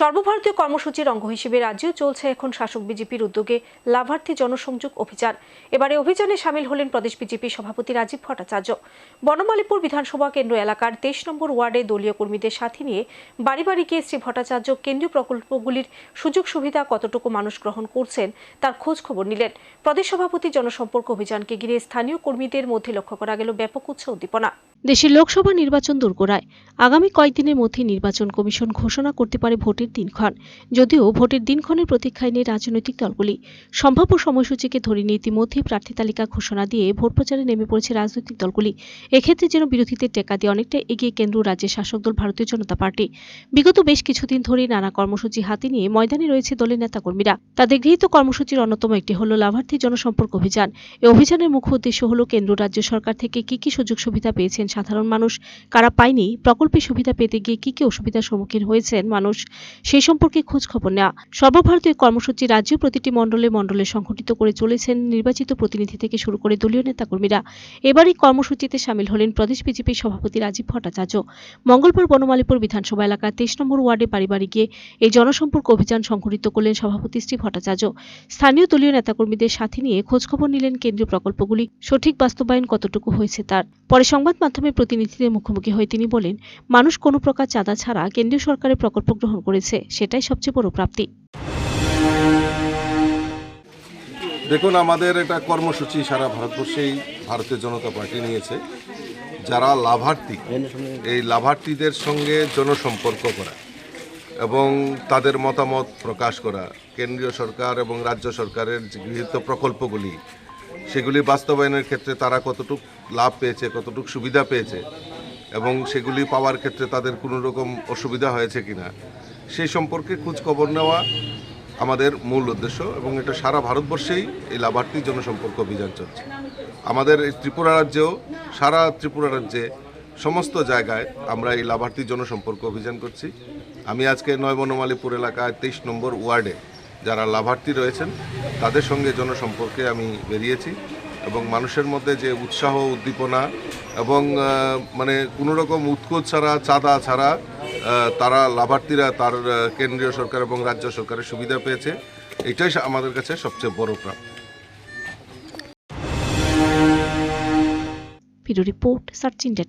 সর্বভারতীয় কর্মসূচির অঙ্গ হিসেবে রাজ্যেও চলছে এখন শাসক বিজেপির উদ্যোগে লাভার্থী জনসংযোগ অভিযান। এবারে অভিযানে সামিল হলেন প্রদেশ বিজেপি সভাপতি রাজীব ভট্টাচার্য। বনমালীপুর বিধানসভা কেন্দ্র এলাকার তেইশ নম্বর ওয়ার্ডে দলীয় কর্মীদের সাথে নিয়ে বাড়ি বাড়ি গিয়ে শ্রী ভট্টাচার্য কেন্দ্রীয় প্রকল্পগুলির সুযোগ সুবিধা কতটুকু মানুষ গ্রহণ করছেন তার খোঁজ খবর নিলেন। প্রদেশ সভাপতি জনসম্পর্ক অভিযানকে ঘিরে স্থানীয় কর্মীদের মধ্যে লক্ষ্য করা গেল ব্যাপক উৎসাহ উদ্দীপনা। দেশের লোকসভা নির্বাচন দোরগোড়ায় আগামী কয়েকদিনের মধ্যে নির্বাচন কমিশন ঘোষণা করতে পারে ভোটের দিনক্ষণ। যদিও ভোটের দিনক্ষণের প্রতীক্ষায় নেই রাজনৈতিক দলগুলি। সম্ভাব্য সময়সূচিকে ধরে নিয়ে ইতিমধ্যেই প্রার্থী তালিকা ঘোষণা দিয়ে ভোট প্রচারে নেমে পড়েছে রাজনৈতিক দলগুলি। এক্ষেত্রে যেন বিরোধীদের টেকা দিয়ে অনেকটা এগিয়ে কেন্দ্র রাজ্যের শাসক দল ভারতীয় জনতা পার্টি। বিগত বেশ কিছুদিন ধরে নানা কর্মসূচি হাতে নিয়ে ময়দানে রয়েছে দলের নেতাকর্মীরা। তাদের গৃহীত কর্মসূচির অন্যতম একটি হল লাভার্থী জনসম্পর্ক অভিযান। এই অভিযানের মুখ্য উদ্দেশ্য হল কেন্দ্র রাজ্য সরকার থেকে কি কি সুযোগ সুবিধা পেয়েছেন সাধারণ মানুষ কারা পায়নি প্রকল্পের সুবিধা পেতে গিয়ে কি কি অসুবিধার সম্মুখীন হয়েছেন মানুষ, সেই সম্পর্কে খোঁজ খবর নেওয়া। সর্বভারতীয় কর্মসূচি রাজ্য প্রতিটি মণ্ডলে মণ্ডলে সংগঠিত করে চলেছেন নির্বাচিত প্রতিনিধি থেকে শুরু করে দলীয় নেতাকর্মীরা। এবার এই কর্মসূচিতে সামিল হলেন প্রদেশ বিজেপির সভাপতি রাজীব ভট্টাচার্য। মঙ্গলবার বনমালীপুর বিধানসভা এলাকার তেইশ নম্বর ওয়ার্ডে বাড়ি বাড়ি গিয়ে এই জনসম্পর্ক অভিযান সংঘটিত করলেন সভাপতি শ্রী ভট্টাচার্য। স্থানীয় দলীয় নেতাকর্মীদের সাথে নিয়ে খোঁজখবর নিলেন কেন্দ্রীয় প্রকল্পগুলি। সঠিক বাস্তবায়ন কতটুকু হয়েছে তার? পরে সংবাদ মাধ্যমের প্রতিনিধিদের মুখোমুখি হয়ে তিনি বলেন, মানুষ কোনো প্রকার চাঁদা ছাড়া কেন্দ্রীয় সরকারের প্রকল্প গ্রহণ করেছে, সেটাই সবচেয়ে বড় প্রাপ্তি। দেখুন, আমাদের একটা কর্মসূচি সারা ভারতবর্ষেই ভারতীয় জনতা পার্টি নিয়েছে। যারা লাভার্থী, এই লাভার্থীদের সঙ্গে জনসম্পর্ক করা এবং তাদের মতামত প্রকাশ করা, কেন্দ্রীয় সরকার এবং রাজ্য সরকারের গৃহীত প্রকল্পগুলি সেগুলি বাস্তবায়নের ক্ষেত্রে তারা কতটুক লাভ পেয়েছে, কতটুক সুবিধা পেয়েছে এবং সেগুলি পাওয়ার ক্ষেত্রে তাদের কোনো রকম অসুবিধা হয়েছে কিনা, সেই সম্পর্কে খোঁজ খবর নেওয়া আমাদের মূল উদ্দেশ্য এবং এটা সারা ভারতবর্ষেই এই লাভার্থী জনসম্পর্ক অভিযান চলছে। আমাদের এই ত্রিপুরা রাজ্যেও সারা ত্রিপুরা রাজ্যে সমস্ত জায়গায় আমরা এই লাভার্থী জনসম্পর্ক অভিযান করছি। আমি আজকে নয় বনমালীপুর এলাকায় তেইশ নম্বর ওয়ার্ডে যারা লাভার্থী রয়েছেন, তাদের সঙ্গে জনসম্পর্কে আমি বেরিয়েছি এবং মানুষের মধ্যে যে উৎসাহ, উদ্দীপনা এবং মানে কোনো রকম উৎকোচ ছাড়া, চাঁদা ছাড়া তারা লাভার্থীরা তার কেন্দ্রীয় সরকার এবং রাজ্য সরকারের সুবিধা পেয়েছে, এটাই আমাদের কাছে সবচেয়ে বড় প্রাপ্তি। Video report search India